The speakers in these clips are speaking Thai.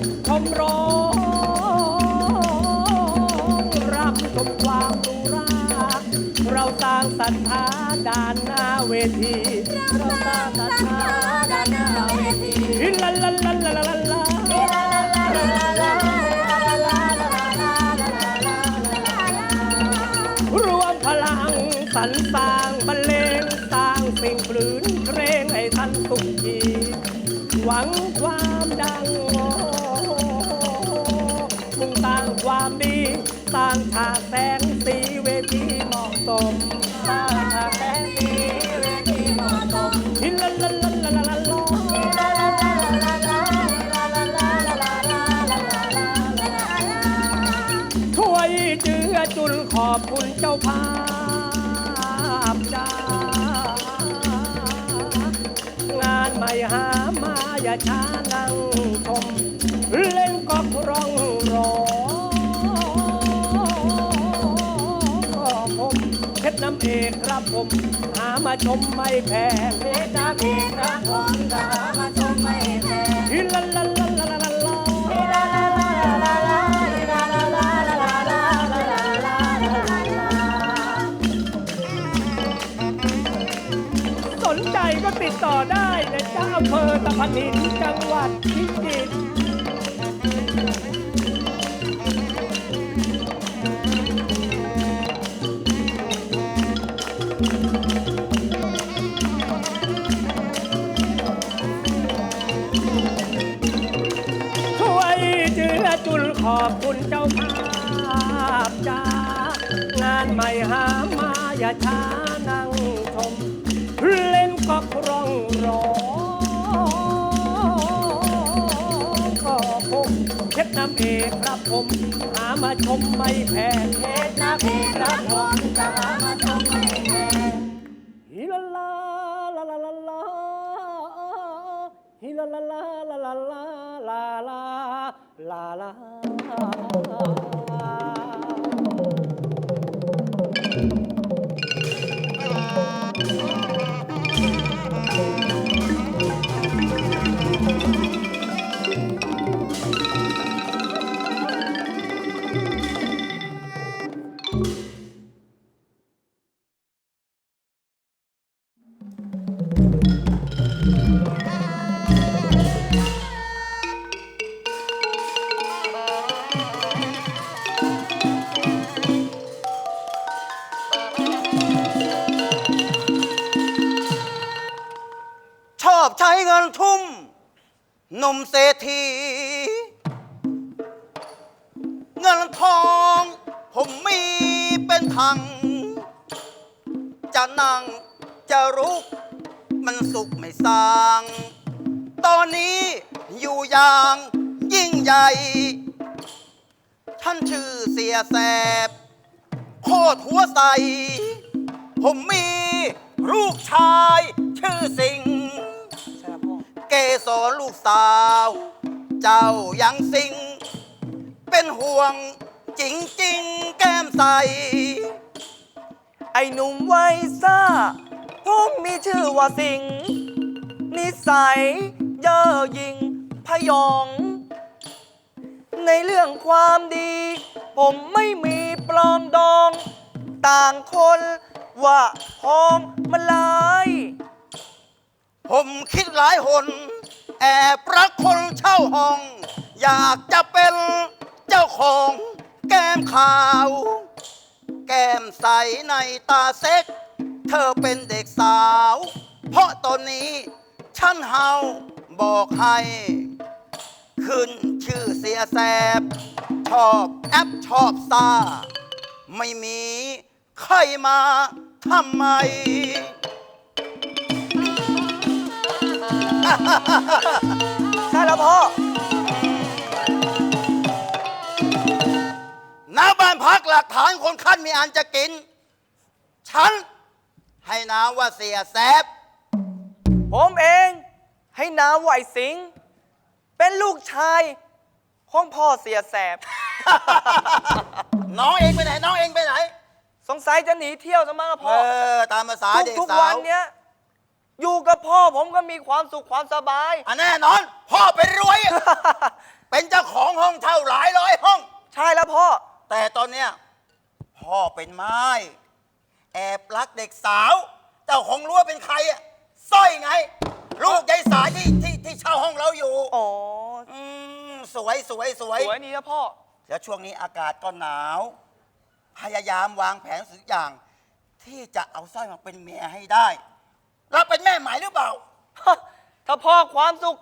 นาชมร้องรำชมความดูราเราสร้างศรัทธาด้านหน้าเวทีเราสร้างศรัทธาด้านหน้าเวทีลาลาลาลาลาลารวมพลังสรรสร้างบรรเลงสร้างสิ่งปลื้นเครงให้ท่านสุขีหวังความดังโอ้มุ่งสร้าง ความดีสร้างฉากแสงสีเวทีเหมาะสมสร้างฉากแสงสีเวทีเหมาะสมฮิลาลาลาลาลาลาลาช่วยเจือจุนขอบคุณเจ้าภาพจ้างานใหม่หามาอย่าช้านั่งชมเล่นก็ร้องรอ เพชรน้ำเอกครับผมหามาชมไม่แพ้เพชรน้ำเอกครับผมหามาชมไม่แพ้ฮิลาลาลาลาลาลาสนใจก็ติดต่อได้นะเจ้าอำเภอตะพานหินจังหวัดพิจิตร อบคุณเจ้าภาพจ้างานใหม่หามาอย่าช้านั่งชมเล่นก็ครองร้องขอผมเพชรน้ำเอกครับผม หามาชมไม่แพ้เพชรน้ำเอกครับผมจะหามาชมไม่แพ้ฮิลาลาลาลาลาลาฮิลาลาลาลาลาลาลาลา นุ่มเศรษฐี เงินทองผมมีเป็นถัง จะนั่งจะรุก มันสุขไม่สร้าง ตอนนี้อยู่อย่างยิ่งใหญ่ ท่านชื่อเสียแสบ โคตรหัวใส ผมมีลูกชายชื่อสิง ห์เกสรลูกสาว เจ้ายังสิง เป็นห่วงจริงๆแก้มใส ไอ้หนุ่มวัยซ่า ผมมีชื่อว่าสิงห์นิสัยเย่อหยิ่งพยอง ในเรื่องความดี ผมไม่มีปลอมดอง ต่างคนว่าทองมันลาย ผมคิดหลายหน แอบรักคนเช่าห้อง อยากจะเป็นเจ้าของ แก้มขาว แก้มใสในตาเซ็ก เธอเป็นเด็กสาว เพราะตอนนี้ฉันเฮาบอกให้ ขึ้นชื่อเสียแสบ ชอบแอปชอบซาไม่มีใครมาทำไม ใช่แล้วพ่อณบ้านพักหลักฐานคนขั้นมีอันจะกิน ฉัน ให้นามว่าเสียแสบผมเองให้นามว่าไอ้สิงห์เป็นลูกชายของพ่อเสียแสบ น้องเองไปไหน น้องเองไปไหน สงสัยจะหนีเที่ยวซะมั้งอะเอพ่ออ ตามภาษาทุกเด็กทุกสาวันวเนี้ย อยู่กับพ่อผมก็มีความสุขความสบาย อะแน่นอน พ่อเป็นรวย เป็นเจ้าของห้องเช่าหลายร้อยห้อง ใช่แล้วพ่อ แต่ตอนเนี้ยพ่อเป็นไม้ แอบรักเด็กสาว เจ้าของรู้ว่าเป็นใครอะสร้อยไง ลูกยายสายที่ที่ที่เช่าห้องเราอยู่อ๋ออืมสวยสวยสวย สวยนี่นะพ่อ แล้วช่วงนี้อากาศก็หนาว พยายามวางแผนสุดอย่าง ที่จะเอาสร้อยมาเป็นเมียให้ได้ เราเป็นแม่หมายหรือเปล่า ถ้าพ่อความสุข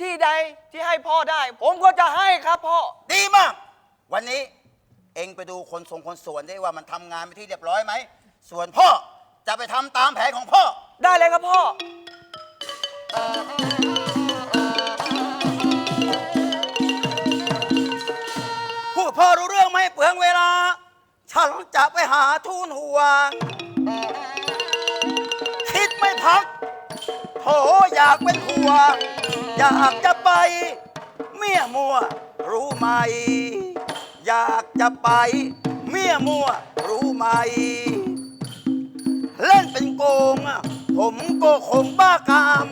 ที่ใดที่ให้พ่อได้ ผมก็จะให้ครับพ่อ ดีมาก วันนี้เองไปดูคนส่งคนสวนได้ว่ามันทำงานไปที่เรียบร้อยไหม ส่วนพ่อจะไปทำตามแผนของพ่อ ได้เลยครับพ่อ พูดพ่อรู้เรื่องไหมเปลืองเวลา ฉันจะไปหาทูนหัวคิดไม่ พักโถอยากเป็นหัว อยากจะไป เมียมัว รู้ไหม อยากจะไป เมียมัว รู้ไหม เล่นเป็นโกงอะผมก็คงบ้ากาม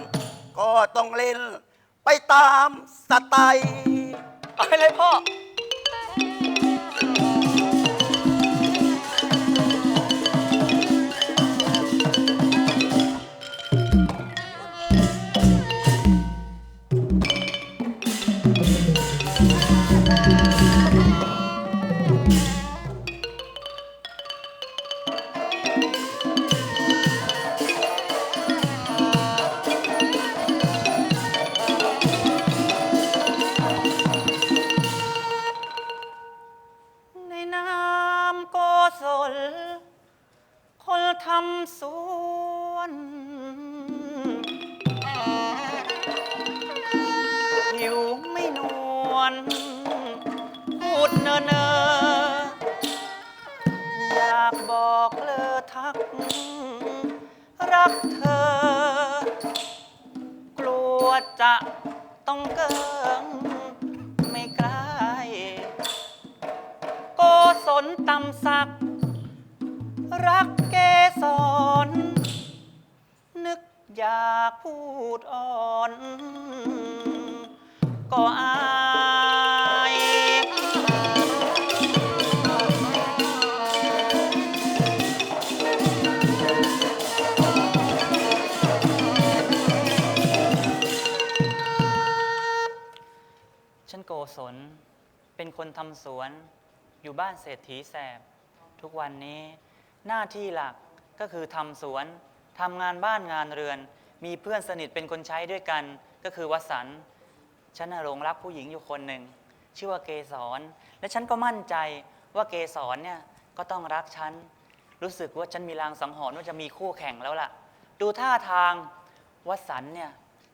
ก็ต้องเล่น ไปตามสไตล์อาไปเลยพ่อ พูดเนอเนออยากบอกเลอทัก รักเธอ กลัวจะต้องเกิงไม่ใกล้โกศลตำสัก รักเกสรนึกอยากพูดอ่อน ก็อายฉันโกศลเป็นคนทำสวนอยู่บ้านเศรษฐีแสบ ทุกวันนี้หน้าที่หลักก็คือทำสวนทำงานบ้านงานเรือน มีเพื่อนสนิทเป็นคนใช้ด้วยกัน ก็คือวสันต์ ฉันน่ะหลงรักผู้หญิงอยู่คนหนึ่งชื่อว่าเกสรและฉันก็มั่นใจว่าเกสรเนี่ยก็ต้องรักฉันรู้สึกว่าฉันมีลางสังหรณ์ว่าจะมีคู่แข่งแล้วล่ะ ดูท่าทางวสันเนี่ย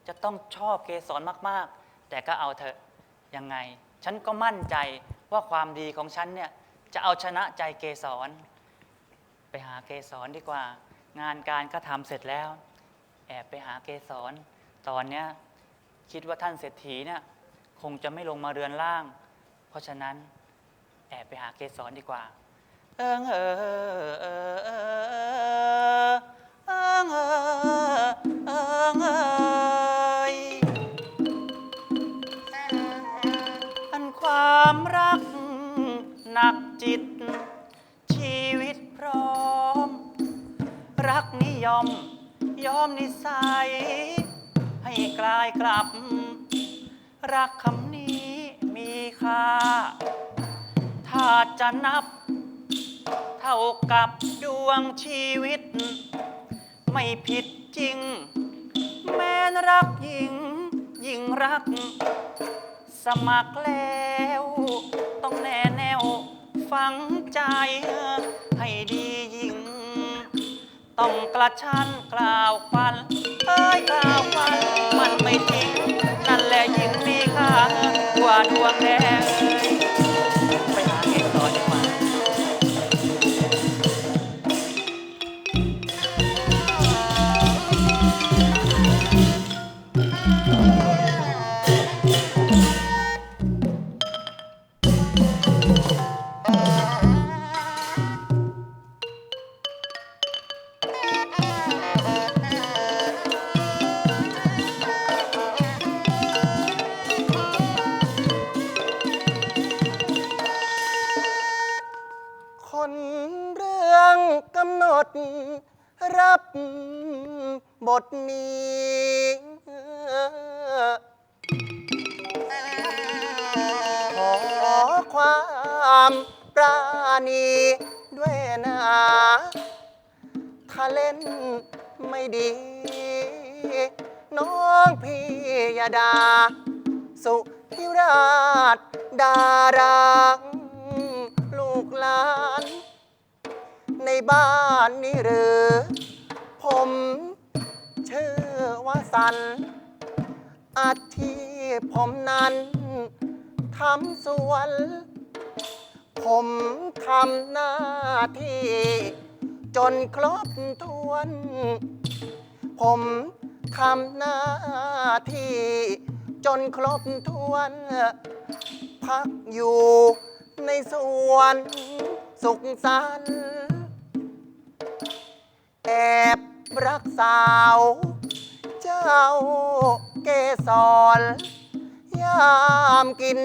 จะต้องชอบเกสรมากๆ แต่ก็เอาเถอะยังไง ฉันก็มั่นใจว่าความดีของฉันเนี่ยจะเอาชนะใจเกสรไปหาเกสรดีกว่า งานการก็ทำเสร็จแล้ว แอบไปหาเกสรตอนเนี้ย คิดว่าท่านเศรษฐีเนี่ยคงจะไม่ลงมาเรือนล่าง เพราะฉะนั้นแอบไปหาเกสรดีกว่า เอิงเออเออเออเอิงเออเอิงเอยอันความรักหนักจิต ชีวิตพร้อม รักนิยมยอมนิสัย ให้กลายกลับ รักคำนี้มีค่า ถ้าจะนับ เท่ากับดวงชีวิต ไม่ผิดจริง แม้นรักยิ่งยิงรัก สมัครแล้ว ต้องแน่แนวฟังใจ ให้ดียิ่ง ต้องกระชั้นกล่าวควันเอ้ยกล่าวควัน ดวงแดง นะถ้าเล่นไม่ดี น้องพี่อย่าดา สุธิราชดารังลูกหลาน ในบ้านนี้หรือ ผมชื่อว่าสัน อาชีพผมนั้นทำสวน ผมทำหน้าที่ จนครบถ้วน ผมทำหน้าที่ จนครบถ้วน พักอยู่ในสวนสุขสันต์แอบรักสาว เจ้าเกสรยามกิน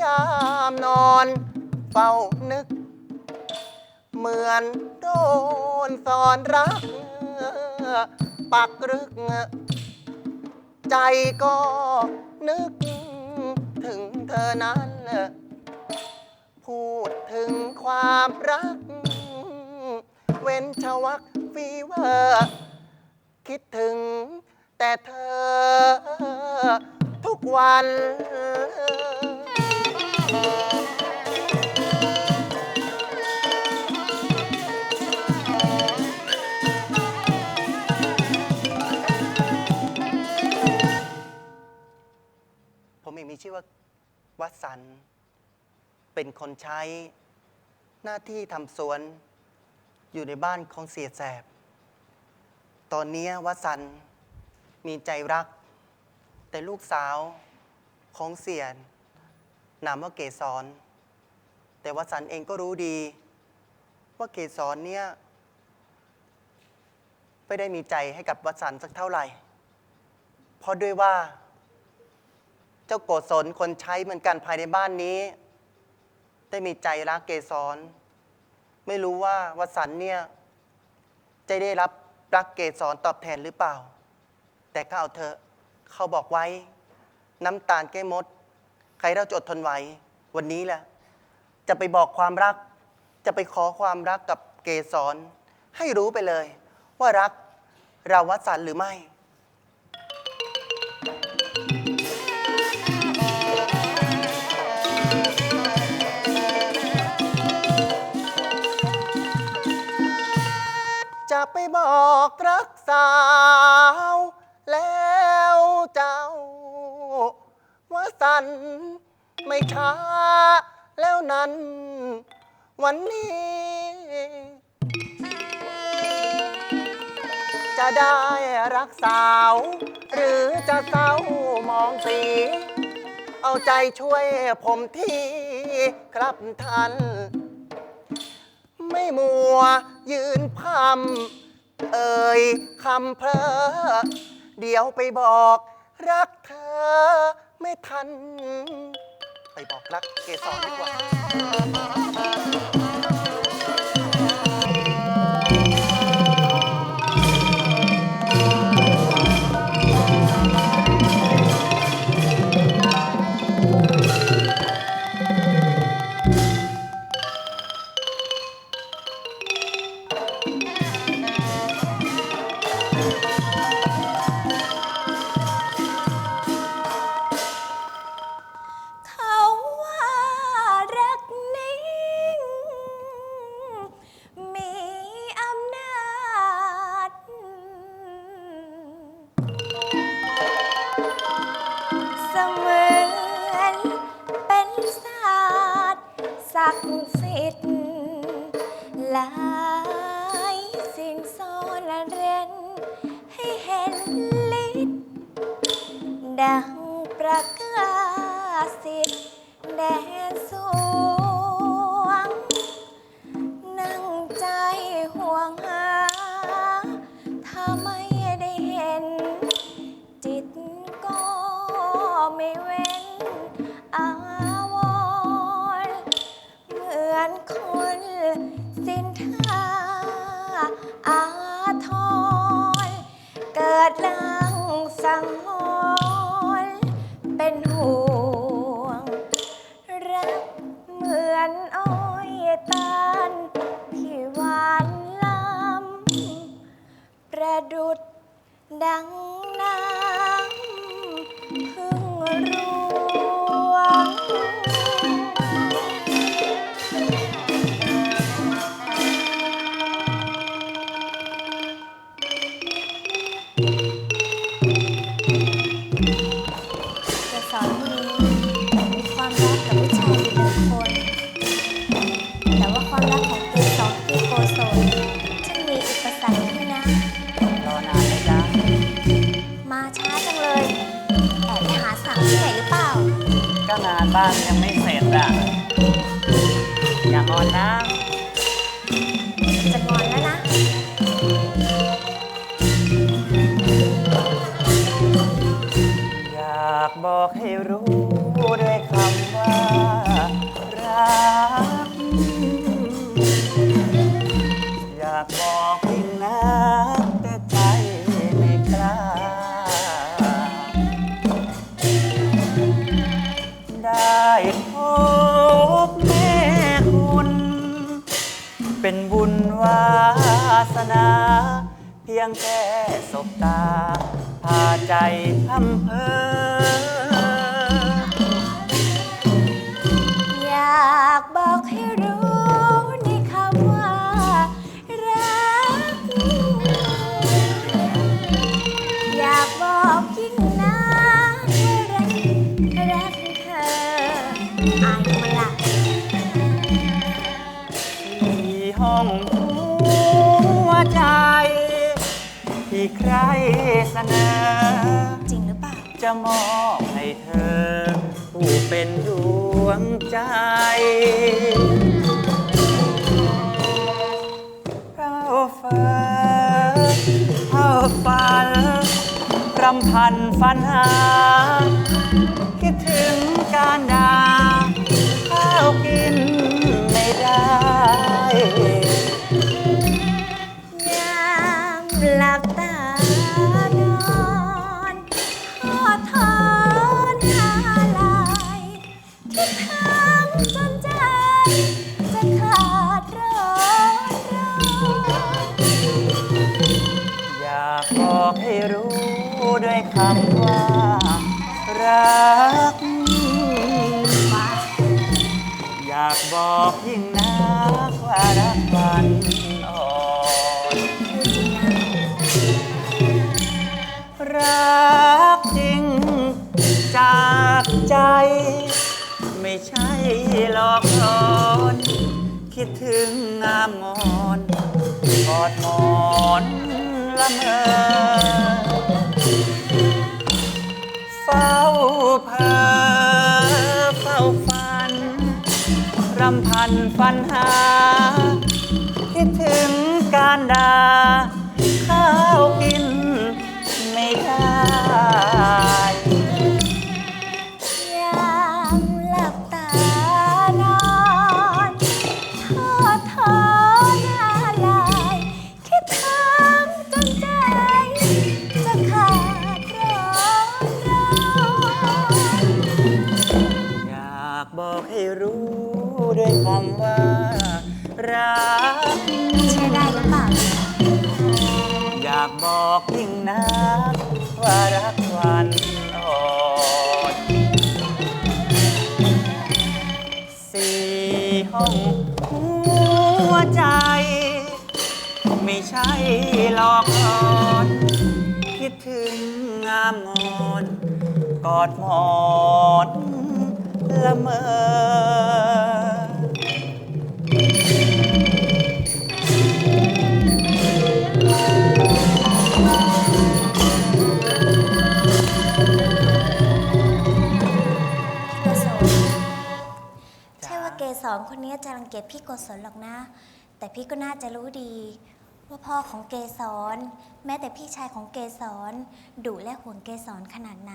ยามนอน เฝ้านึก เหมือนโดนสอนรัก ปักรึก ใจก็นึก ถึงเธอนั้น พูดถึงความรัก เว้นชวักฟีเวอร์คิดถึงแต่เธอทุกวัน วัดสันเป็นคนใช้หน้าที่ทำสวนอยู่ในบ้านของเสียแสบ ตอนนี้วัดสันมีใจรัก แต่ลูกสาวของเสียนนามว่าเกสรแต่วัดสันเองก็รู้ดี ว่าเกสรเนี่ยไม่ได้มีใจให้กับวัดสันสักเท่าไหร่ เพราะด้วยว่า เจ้าโกศลคนใช้เหมือนกันภายในบ้านนี้ ได้มีใจรักเกสร ไม่รู้ว่าวสันเนี่ยจะได้รับรักเกสรตอบแทนหรือเปล่า แต่ก็เอาเถอะเขาบอกไว้ น้ำตาลแก้มด ใครเราจะอดทนไหววันนี้แหละ จะไปบอกความรัก จะไปขอความรักกับเกสร ให้รู้ไปเลย ว่ารักเราวสันหรือไม่ ไปบอกรักสาว แล้วเจ้า ว่าสันไม่ช้าแล้วนั้น วันนี้ จะได้รักสาว หรือจะเศร้ามองสี เอาใจช่วยผมทีครับท่าน ไม่มัวยืนพำเอ่ยคำเพลอเดี๋ยวไปบอก รักเธอไม่ทัน ไปบอกรักเกสรดีกว่า ห สังหอณ์เป็นห่วง รักเหมือนอ้อยตาลที่หวานล้ำประดุดดังน้ำพึ่งรู้ บ้านยังไม่เสร็จอะ อย่างอนนะ จะงอนแล้วนะ อยากบอกให้รู้ เป็นบุญวาสนา เพียงแค่สบตา พาใจพำเพอ อยากบอกให้รู้ นอจริงหรือเปล่า จะมอบให้เธอ ผู้เป็นดวงใจ เราเฟ้อเท่าฝันรำพันฝันหา คิดถึงการดาข้าวกินไม่ได้ บอกให้รู้ด้วยคำว่า รัก อยากบอกยิ่งนักว่ารักวันอ่อนรักจริงจากใจ ไม่ใช่หลอกหลอน คิดถึงงามงอนกอดหมอน ละเมอเฝ้าเพอเฝ้าฝัน รำพันฝันหา คิดถึงการดาข้าวกิน ห้องหัวใจ ไม่ใช่หลอกหลอนคิดถึงงามงอน กอดหมอนละเมอ องคนนี้จะรังเกียจพี่โกศลหรอกนะ แต่พี่ก็น่าจะรู้ดี ว่าพ่อของเกสรแม้แต่พี่ชายของเกสรดุและห่วงเกสรขนาดไหน